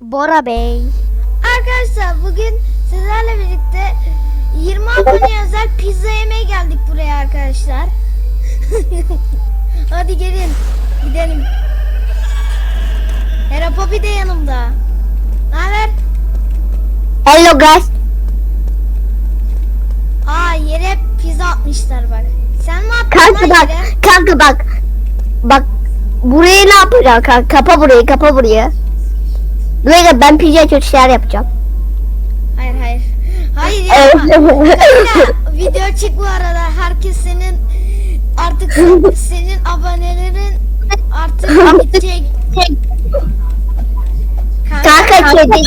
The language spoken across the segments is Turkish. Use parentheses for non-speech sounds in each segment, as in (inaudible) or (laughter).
Bora Bey. Arkadaşlar bugün sizlerle birlikte 20 abone özel pizza yemeye geldik buraya arkadaşlar. (laughs) Hadi gelin gidelim. Hera Poppy de yanımda. Ne haber? Hello guys. Aa yere pizza atmışlar bak. Sen mi attın Kanka bak. yere? Kanka bak. Bak. Burayı ne yapacağım kanka? Kapa burayı kapa burayı. Böyle ben pizza kötü şeyler yapacağım. Hayır hayır. Hayır yapma. Video çık bu arada. Herkes senin artık senin abonelerin artık bitecek. Kanka kedi.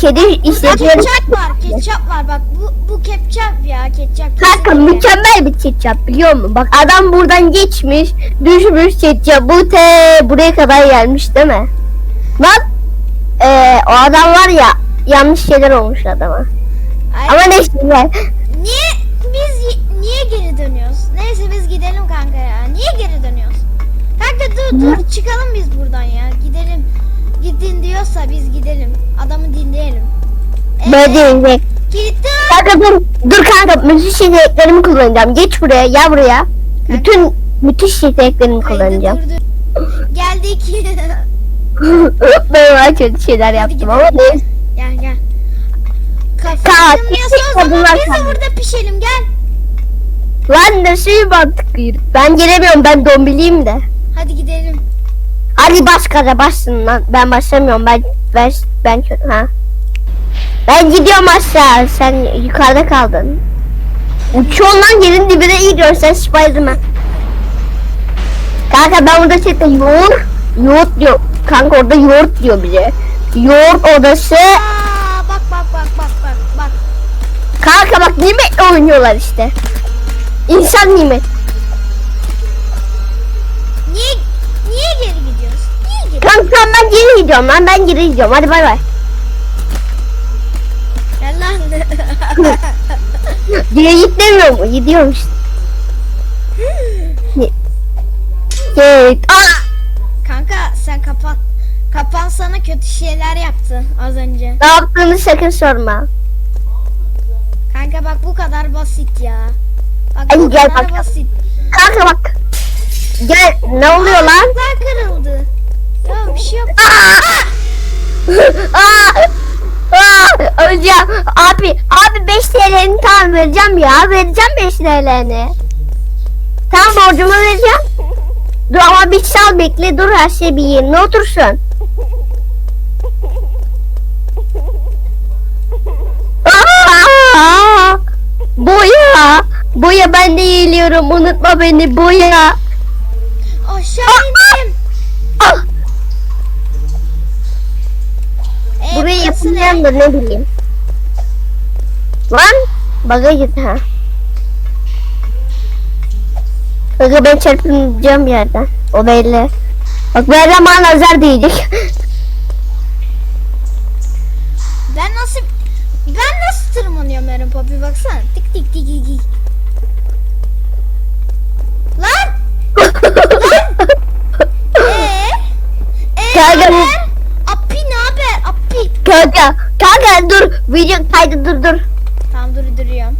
Kedi işletiyorum. ketçap var, ketçap var. Bak bu bu ketçap ya, ketçap. Kanka kesinlikle. mükemmel bir ketçap biliyor musun? Bak adam buradan geçmiş, düşmüş ketçap bu te buraya kadar gelmiş değil mi? Lan eee, o adam var ya yanlış şeyler olmuş adama. Ay, Ama neyse güzel. niye biz niye geri dönüyoruz? Neyse biz gidelim kanka ya. Niye geri dönüyoruz? Kanka dur dur çıkalım biz buradan ya. Gidelim. Gidin diyorsa biz gidelim. Adamı dinleyelim. Ee, Böyle. Kilitli. Kanka dur, dur kanka müthiş yeteneklerimi kullanacağım. Geç buraya, gel buraya. Bütün müthiş yeteneklerimi Haydi kullanacağım. dur dur. Geldik. (laughs) ben kötü şeyler yaptım ama neyse. gel gel. Kanka, Kafa kesin o zaman kadınlar biz de burada pişelim gel. Lan nasıl bir mantıklıydı. Ben gelemiyorum ben dombiliyim de. Hadi gidelim. Hadi bas gaza bassın lan. Ben basamıyorum. Ben ben ben ha. Ben gidiyorum aşağı. Sen yukarıda kaldın. Uçuyorsun lan yerin dibine gidiyorsun sen Spiderman. Kanka ben burada chatte yoğurt yoğurt diyor. Kanka orada yoğurt diyor bize. Yoğurt odası. Aa, bak bak bak bak bak bak. Kanka bak nimetle oynuyorlar işte. İnsan nimet. Niye niye geri gidiyoruz? Niye geri? Kanka ben geri gidiyorum lan ben geri gidiyorum. Hadi bay bay. Gel lan. (laughs) Geri (gasps) git demiyor mu? Gidiyorum işte. Git. Aa! Kapan. Sana kötü şeyler yaptı az önce. Ne yaptığını sakın sorma. Kanka bak bu kadar basit ya. Bak Hadi bu gel kadar bak. basit. Kanka bak. Gel ne oluyor lan? Ayaklar kırıldı. Ya bir şey yok. Aa! (laughs) Aa! Öleceğim. Abi, abi 5 TL'ni tamam vereceğim ya. Vereceğim 5 TL'ni. Tamam borcumu vereceğim. Dur ama bir sal bekle dur her şey bir yerine otursun. Aa! Boya. Boya ben de geliyorum. Unutma beni boya. Aşağı indim. Ah! Ee, Burayı burası ne? yapamayan da ne bileyim. Lan baga git ha. Baga ben çarpılacağım bir yerden. O belli. Bak yerden bana nazar diyecek. (laughs) Ben nasıl ben nasıl tırmanıyorum Eren Poppy baksana. Tik tik tik tik. tik. Lan! Ee? Ee? Kanka bu- haber? Appi ne haber? Appi. kanka, kanka dur. Video kaydı dur dur. Tamam dur duruyorum.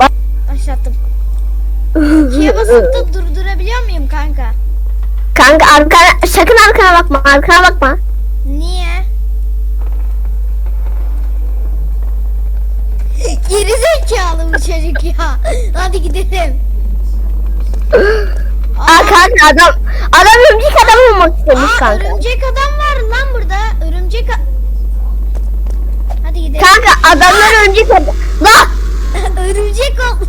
Bak. Başlattım. (laughs) Şeye basıp da durdurabiliyor muyum kanka? Kanka arkana, sakın arkana bakma, arkana bakma. Niye? Geri zekalı bu çocuk ya. Hadi gidelim. Aa kanka adam, adam örümcek adam olmak istemiş Aa, kanka. örümcek adam var lan burada. Örümcek a- Hadi gidelim. Kanka adamlar örümcek adam. Lan! (laughs) örümcek olmuş.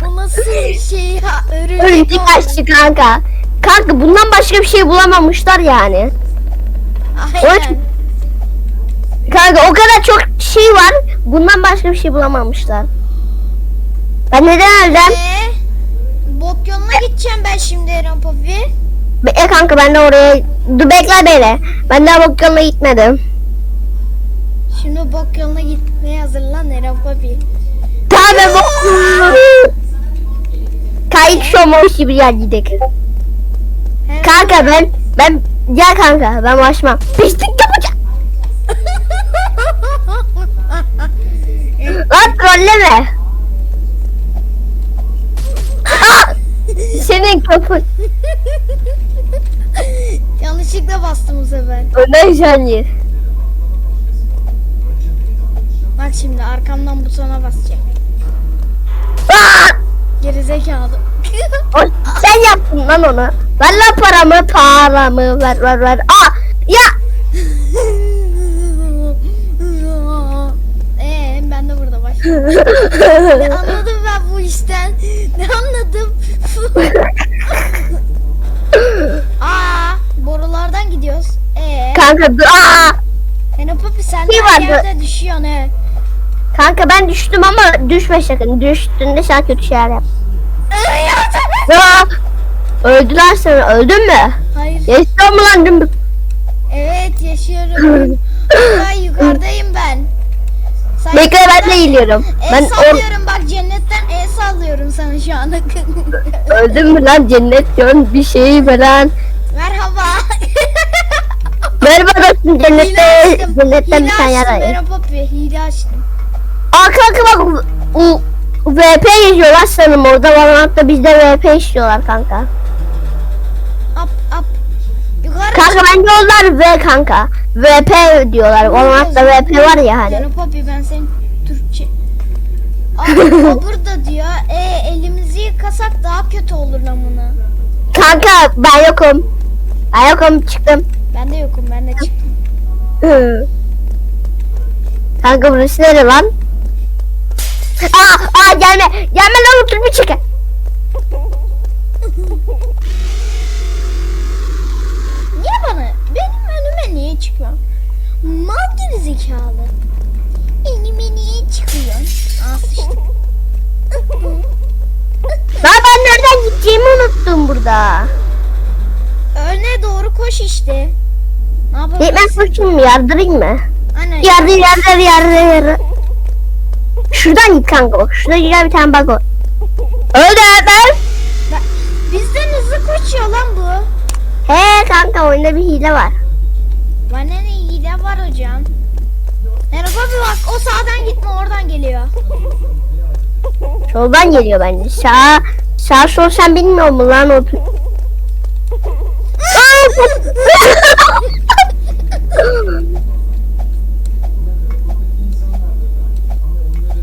Bu nasıl bir şey ya? Örümcek, Örümcek olmuş. açtı kanka. Kanka bundan başka bir şey bulamamışlar yani. Aynen. Kanka o kadar çok şey var. Bundan başka bir şey bulamamışlar. Ben neden öldüm? Ee, bok yoluna gideceğim ben şimdi Eren Poppy. Bekle kanka ben de oraya... Dur bekle beni. Ben daha bok yoluna gitmedim. Şimdi bok yoluna gitmeye hazırlan Eren. Tamam ben bok... Kayıt şu olmamış gibi yer. Hem- Kanka ben ben gel kanka ben başmam. Pislik yapacağım. Trolleme. Aa! Senin kapın. Yanlışlıkla bastım bu sefer. Önden şan yer. Bak şimdi arkamdan butona basacağım. Aa! Gerizekalı. (laughs) O, sen yaptın lan onu. Ver lan paramı paramı ver ver ver. Aa! Ya! Ne (laughs) anladım ben bu işten? Ne anladım? (laughs) Aa, borulardan gidiyoruz. Ee, kanka dur. Aa! Hena Papi sen her vardı. yerde düşüyorsun he. Kanka ben düştüm ama düşme sakın. Düştüğünde sen kötü şeyler yap. Ay, yardım et. Aa! Öldüler sana. Öldün mü? Hayır. Yaşıyor mu lan? Evet yaşıyorum. (laughs) ben yukarıdayım ben. Bekle ben de geliyorum. El Ben or sallıyorum bak cennetten el sallıyorum sana şu anda. öldüm mü lan cennet diyorsun bir şey falan. Merhaba. (laughs) Merhaba dostum Hile cennette açtım. cennetten bir Hile tane açtım. Merhaba Papi hile açtım. Aa kanka bak u, VP yazıyorlar sanırım orada Valorant'ta bizde VP istiyorlar kanka. Up up. Yukarı Kanka bence onlar V kanka. VP diyorlar. Valorant'ta VP var ya hani. Yani Papi ben senin Türkçe... (laughs) O burada diyor. E elimizi yıkasak daha kötü olur lan bunu. Kanka ben yokum. Ben yokum çıktım. Ben de yokum ben de çıktım. Kanka burası nere lan? Aa, aa gelme. Gelme lan otur bir çıkın. Mal geri zekalı. Önüme niye çıkıyorsun? Sıçtım. Lan ben nereden gideceğimi unuttum burada. Öne doğru koş işte. Ne yapalım? Yetmez koşayım mı? Yardırayım mı? Anne. Yardır yardır yardır yardır. Şuradan git kanka bak. Şurada güzel bir tane bak o. Öldü ben. Ben- Bizden hızlı koşuyor lan bu. He kanka oyunda bir hile var. Bana ne var hocam. Merhaba bir bak o sağdan gitme oradan geliyor. Soldan geliyor bence. Sağ sağ sol sen bilmiyor musun lan o?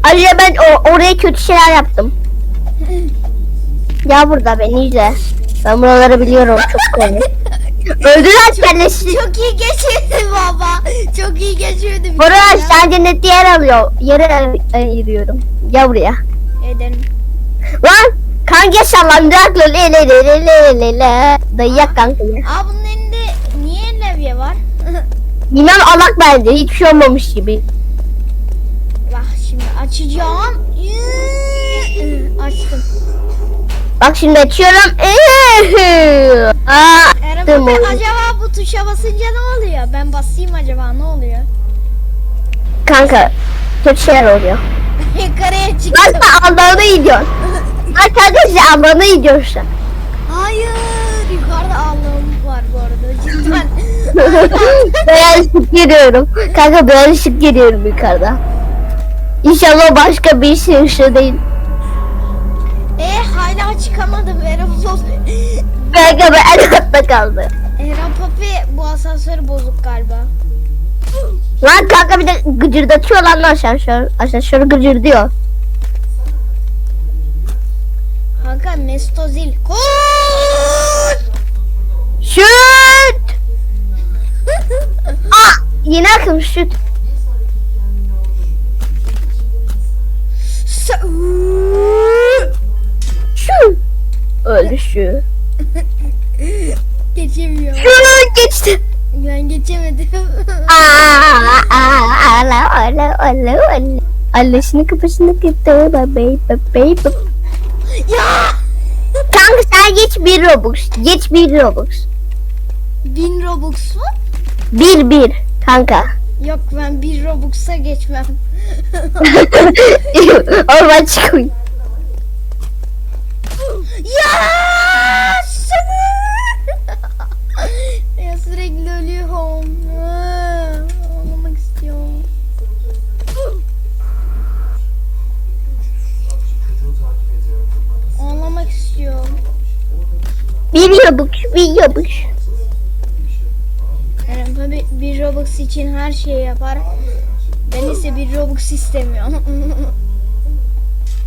Ayrıca (laughs) ben o, oraya kötü şeyler yaptım. Ya burada beni izle. Ben buraları biliyorum çok komik. Öldüler kellesi. Çok iyi geçirdi baba. Çok iyi geçirdi. Buraya sen cennette yer alıyor. Yere ayırıyorum. Gel buraya. Ederim. Lan kanka sallandırak le le le le le le le. Dayak kanka. Aa bunun elinde niye levye var? (laughs) Bilmem alak bence hiçbir şey olmamış gibi. Bak şimdi açacağım. Açtım. Bak şimdi açıyorum. (laughs) Aa, Eren onu. acaba bu tuşa basınca ne oluyor? Ben basayım acaba ne oluyor? Kanka kötü şeyler oluyor. (laughs) Yukarıya çıktım. sen Allah'ına gidiyorsun. Lan (laughs) kanka sen Allah'ına gidiyorsun. Hayır. Yukarıda Allah'ım var bu arada cidden. beyaz ışık görüyorum. Kanka beyaz ışık görüyorum yukarıda. İnşallah başka bir şey ışığı değil. Hala çıkamadım Eren Papi. Kanka ben en altta kaldı. Eren Papi bu asansör bozuk galiba. Lan kanka bir de gıcırdatıyor lan asansör. Asansör gıcırdıyor. Kanka Mestozil. Koş! Şut! (laughs) Aa, yine akım şut. Şut. Öldü şu. (laughs) Geçemiyorum. Şut geçti. Ben geçemedim. Ala, ala, ala, ala. Allah'ını kapısını kırdı. Bebeğim, bebeğim. ya! Kanka sen geç bir Robux. Geç bir Robux. Bin Robux mu? Bir bir. Kanka. Yok ben bir Robux'a geçmem. (laughs) Orman çıkıyor. Yes! (laughs) ya sürekli ölüyorum. Ağlamak istiyorum. Ağlamak istiyorum. Bir yabuk, bir yabuk. Yani tabii bir Robux için her şeyi yapar. Ben ise bir Robux istemiyorum. (laughs)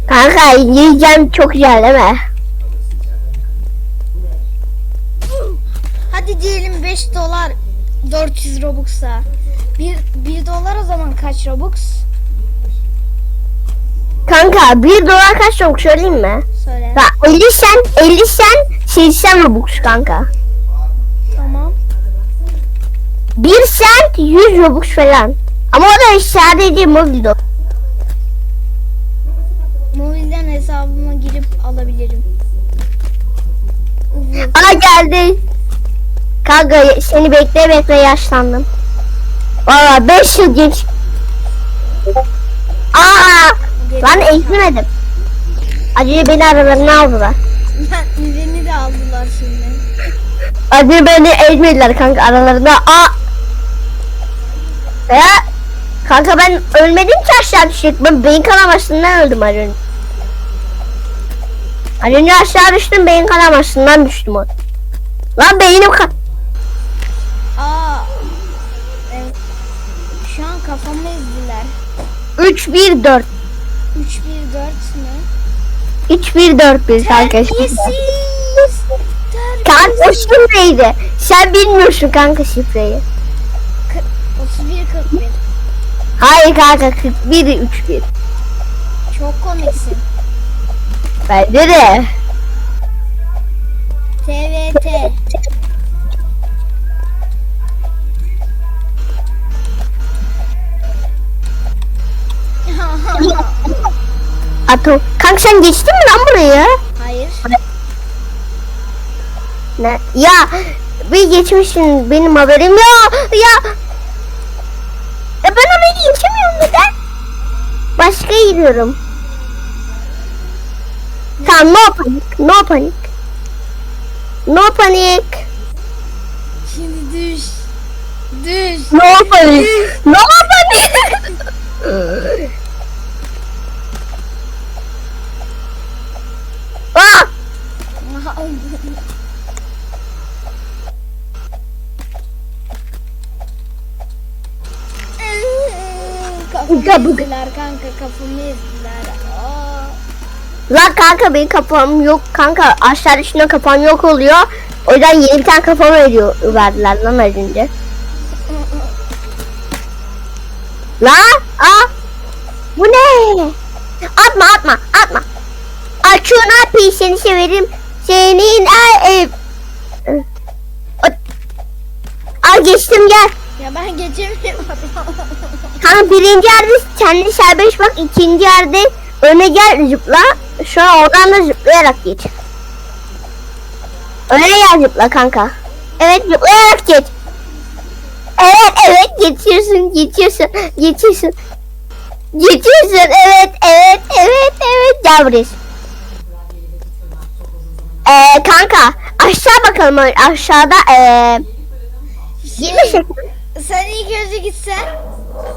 Kanka yiyeceğim çok güzel değil mi? Hadi diyelim 5 dolar 400 Robux'a. 1, 1 dolar o zaman kaç Robux? Kanka 1 dolar kaç robux söyleyeyim mi? Söyle. Ha 50 sen 50 sen 80 robux kanka. Tamam. 1 sent 100 robux falan. Ama o da sadece mobil do- Mobilden hesabıma girip alabilirim. Ana geldi. Kanka seni bekle bekle yaşlandım. Valla 5 yıl genç. Aa! Lan eğitmedim. Acı beni aralarına aldılar. Ben beni de aldılar şimdi. Acı beni eğitmediler kanka aralarında. Aa! Ya kanka ben ölmedim ki aşağı düşecek. Ben beyin kanamasından öldüm az önce. Az önce aşağı düştüm beyin kanamasından düştüm o. Lan beynim kan... kafamı ezdiler. 3 1 4. 3 1 4 mü? 3 1 4 1 kanka. Terbiyesiz. Kanka o şifreydi. Sen bilmiyorsun kanka şifreyi. 31 41. Hayır kanka 41 3 1. Çok komiksin. Bence de. TVT. Ato. Kanka sen geçtin mi lan burayı? Hayır. Ne? Ya bir geçmişsin benim haberim ya. Ya. Ya ben onu geçemiyorum neden? Başka gidiyorum. Tamam no panik. No panik. No panik. Şimdi düş. Düş. No panik. No panik. (laughs) Kafamı Uga buga. ezdiler kanka kafamı ezdiler. Aa. Lan kanka benim kafam yok kanka aşağı düşünce kafam yok oluyor. O yüzden yeni bir tane kafam veriyor verdiler lan az önce. Lan aa bu ne? Atma atma atma. Açıyorsun abi seni severim. Senin ay, e, e, Al geçtim gel. Ya ben geçemiyorum. (laughs) Kanka birinci yerde kendi serbest bak ikinci yerde öne gel zıpla. Sonra oradan da zıplayarak geç. Öne gel zıpla kanka. Evet zıplayarak geç. Evet evet geçiyorsun geçiyorsun geçiyorsun. Geçiyorsun evet evet evet evet gel buraya. Ee, kanka aşağı bakalım aşağıda ee, seksen. Sen ilk önce gitsen.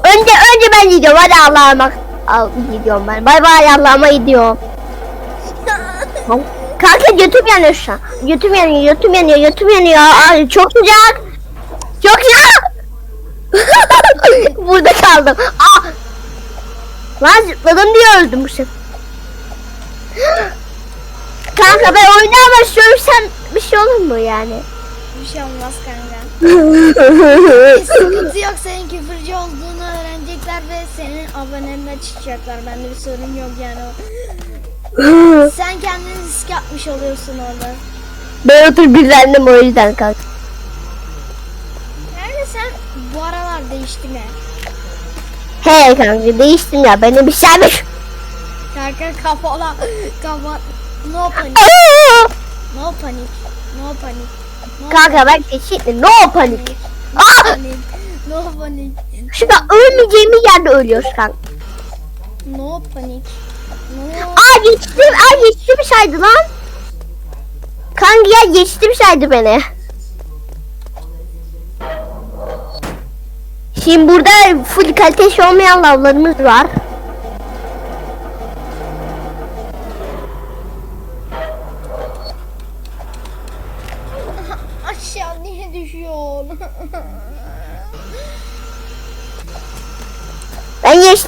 Önce önce ben gidiyorum. Hadi Allah'ıma al gidiyorum ben. Bay bay Allah'ıma gidiyorum. (laughs) Kanka götüm yanıyor şu an. Götüm yanıyor, götüm yanıyor, götüm yanıyor. Ay, çok sıcak. Çok sıcak. (laughs) Burada kaldım. Aa! Lan zıpladım diye öldüm bu sefer. Kanka ben oyunu ama söylesem bir şey olur mu yani? Bir şey olmaz kanka. (laughs) Bir sıkıntı yok senin küfürcü olduğunu öğrenecekler ve senin abonenine çıkacaklar. Bende bir sorun yok yani. Sen kendini risk atmış oluyorsun orada. ben otur birlendim o yüzden kanka. Yani sen bu aralar değiştin he. He kanka değiştim ya. Benim bir şey Kanka kafala kafa no panik no panik no panik no Kanka ben kesinlikle no panik. no panik no panik Şurada ölmeyeceğimiz yerde ölüyoruz kanka. no panik no Aa geçtim. Aa geçtim saydı lan. kanka ya geçtim saydı beni. Şimdi burada full kalitesi olmayan lavlarımız var. Aşağı niye düşüyor?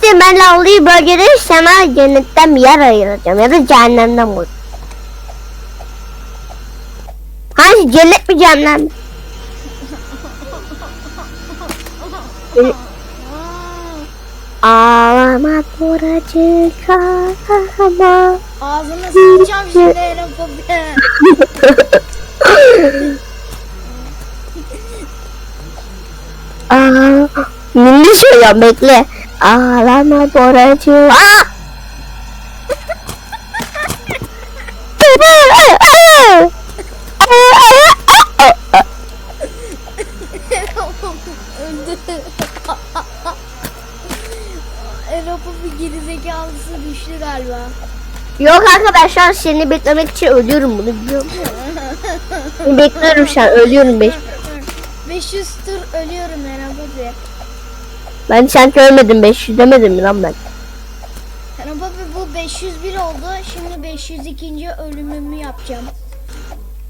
Geçtim ben lavlıyı bölgede sana cennetten bir yer ayıracağım ya da cehennemden bul. Hangi cennet mi cehennem mi? (laughs) Ağlama buracık ağlama. Ağzına sıçacağım şimdi Eren. (laughs) Aa, Minni söylüyorum bekle. Ağlama. Aa! Öldü. Eren Popi gerizekalısı düştü galiba. Yok arkadaşlar seni beklemek için ölüyorum bunu biliyor musun? Bekliyorum şu an ölüyorum beş. 500 tur ölüyorum Eren Popi. Ben sanki ölmedim 500 demedim mi lan ben? Popi bu 501 oldu. Şimdi 502. ölümümü yapacağım.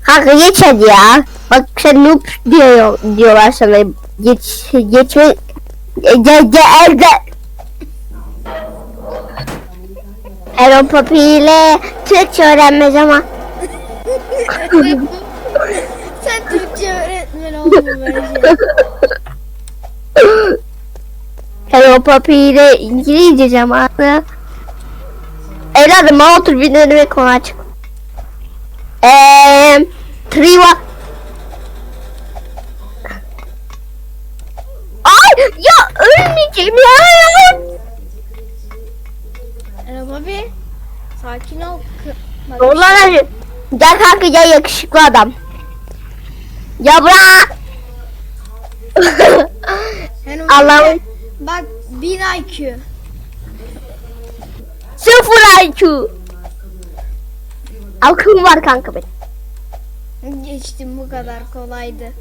Kanka geç hadi ya. Bak sen noob diyor, diyorlar sana. Geç, geçme. Gel gel gel. Aaron Papi ile Türkçe öğrenmez ama. (laughs) Sen Türkçe öğretmen oldun bence. (laughs) Papi ile İngilizce zamanı. Evladım bana otur bir önüme konu aç. Eee... Triva. Ay ya ölmeyeceğim ya. Eren Popi sakin ol. Bak, hadi. Gel kanka gel yakışıklı adam. Ya bırak. (laughs) Allah'ım. Bak 1000 IQ. Sıfır IQ. Akım var kanka benim. Geçtim bu kadar kolaydı. (laughs)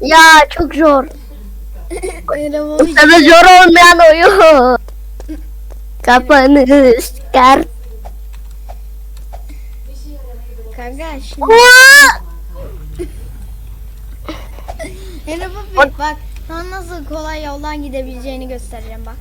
Ya çok zor. Sana zor olmayan oyun. Kafanı sıkar. kanka şimdi Popi (laughs) bak sana nasıl kolay yoldan gidebileceğini göstereceğim bak.